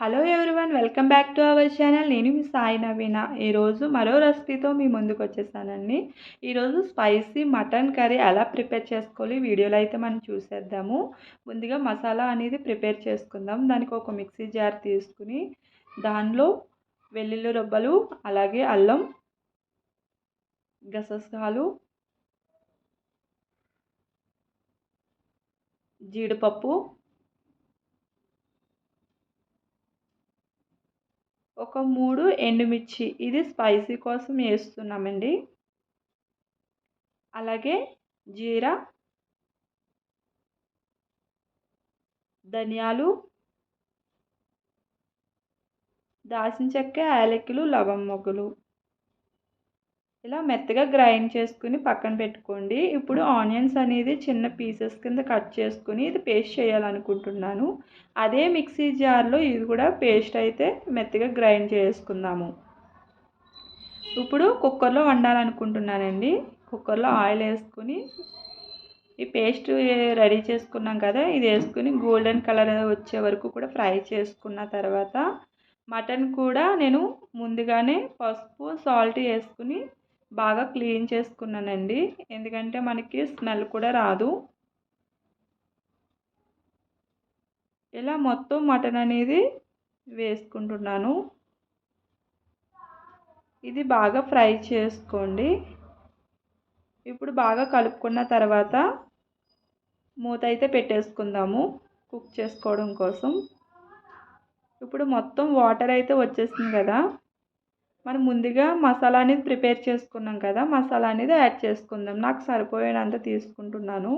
Hello everyone welcome back to our channel నేను మీ సాయి నవీన. ఈరోజు మరో రెసిపీతో మీ ముందుకు వచ్చేసానండి. ఈరోజు స్పైసీ మటన్ కర్రీ ఎలా ప్రిపేర్ చేసుకోవాలి వీడియోలో అయితే మనం చూసేద్దాము. ముందుగా మసాలా అనేది ప్రిపేర్ చేసుకుందాం. దానికి ఒక మిక్సీ జార్ తీసుకుని దానిలో వెల్లుల్లి రొబ్బలు అలాగే అల్లం గసగసాలు జీడిపప్పు ఒక మూడు ఎండుమిర్చి. ఇది స్పైసీ కోసం వేస్తున్నామండి. అలాగే జీరా ధనియాలు దాల్చిన చెక్క యాలకులు లవంగ మొగ్గలు. ఇలా మెత్తగా గ్రైండ్ చేసుకుని పక్కన పెట్టుకోండి. ఇప్పుడు ఆనియన్స్ అనేది చిన్న పీసెస్ కింద కట్ చేసుకుని ఇది పేస్ట్ చేయాలనుకుంటున్నాను. అదే మిక్సీ జార్లో ఇది కూడా పేస్ట్ అయితే మెత్తగా గ్రైండ్ చేసుకుందాము. ఇప్పుడు కుక్కర్లో వండాలనుకుంటున్నానండి. కుక్కర్లో ఆయిల్ వేసుకుని ఈ పేస్ట్ రెడీ చేసుకున్నాం కదా ఇది వేసుకుని గోల్డెన్ కలర్ వచ్చే వరకు కూడా ఫ్రై చేసుకున్న తర్వాత మటన్ కూడా నేను ముందుగానే పసుపు సాల్ట్ వేసుకుని బాగా క్లీన్ చేసుకున్నానండి. ఎందుకంటే మనకి స్మెల్ కూడా రాదు. ఇలా మొత్తం మటన్ అనేది వేసుకుంటున్నాను. ఇది బాగా ఫ్రై చేసుకోండి. ఇప్పుడు బాగా కలుపుకున్న తర్వాత మూత అయితే పెట్టేసుకుందాము కుక్ చేసుకోవడం కోసం. ఇప్పుడు మొత్తం వాటర్ అయితే వచ్చేసింది కదా. మనం ముందుగా మసాలా అనేది ప్రిపేర్ చేసుకున్నాం కదా మసాలా అనేది యాడ్ చేసుకుందాం. నాకు సరిపోయేంత తీసుకుంటున్నాను.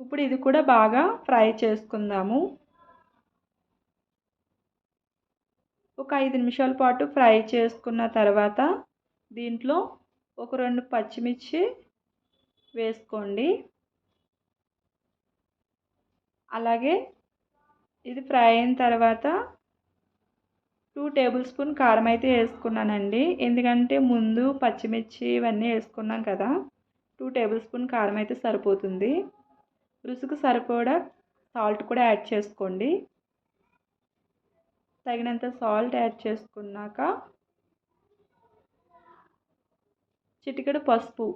ఇప్పుడు ఇది కూడా బాగా ఫ్రై చేసుకుందాము. ఒక ఐదు నిమిషాల పాటు ఫ్రై చేసుకున్న తర్వాత దీంట్లో ఒక రెండు పచ్చిమిర్చి వేసుకోండి. అలాగే ఇది ఫ్రై అయిన తర్వాత టూ టేబుల్ స్పూన్ కారం అయితే వేసుకున్నానండి. ఎందుకంటే ముందు పచ్చిమిర్చి ఇవన్నీ వేసుకున్నాం కదా టూ టేబుల్ స్పూన్ కారం అయితే సరిపోతుంది. రుసుకు సరిపడా సాల్ట్ కూడా యాడ్ చేసుకోండి. తగినంత సాల్ట్ యాడ్ చేసుకున్నాక చిటికెడు పసుపు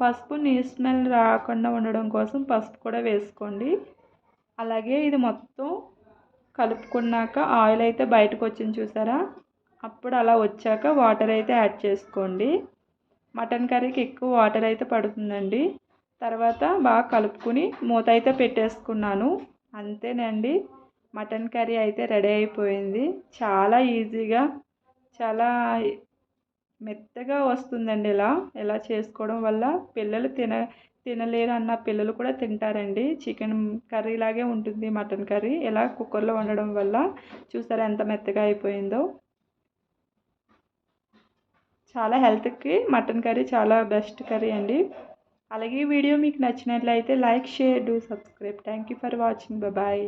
పసుపు నీ స్మెల్ రాకుండా ఉండడం కోసం పసుపు కూడా వేసుకోండి. అలాగే ఇది మొత్తం కలుపుకున్నాక ఆయిల్ అయితే బయటకు వచ్చింది చూసారా? అప్పుడు అలా వచ్చాక వాటర్ అయితే యాడ్ చేసుకోండి. మటన్ కర్రీకి ఎక్కువ వాటర్ అయితే పడుతుందండి. తర్వాత బాగా కలుపుకుని మూత అయితే పెట్టేసుకున్నాను. అంతేనండి. మటన్ కర్రీ అయితే రెడీ అయిపోయింది. చాలా ఈజీగా చాలా మెత్తగా వస్తుందండి ఇలా. ఇలా చేసుకోవడం వల్ల పిల్లలు తిన తినలేరు అన్న పిల్లలు కూడా తింటారండి. చికెన్ కర్రీ లాగే ఉంటుంది మటన్ కర్రీ. ఇలా కుక్కర్లో వండడం వల్ల చూసారా ఎంత మెత్తగా అయిపోయిందో. చాలా హెల్త్కి మటన్ కర్రీ చాలా బెస్ట్ కర్రీ అండి. అలాగే వీడియో మీకు నచ్చినట్లయితే like share do subscribe. Thank you for watching. Bye.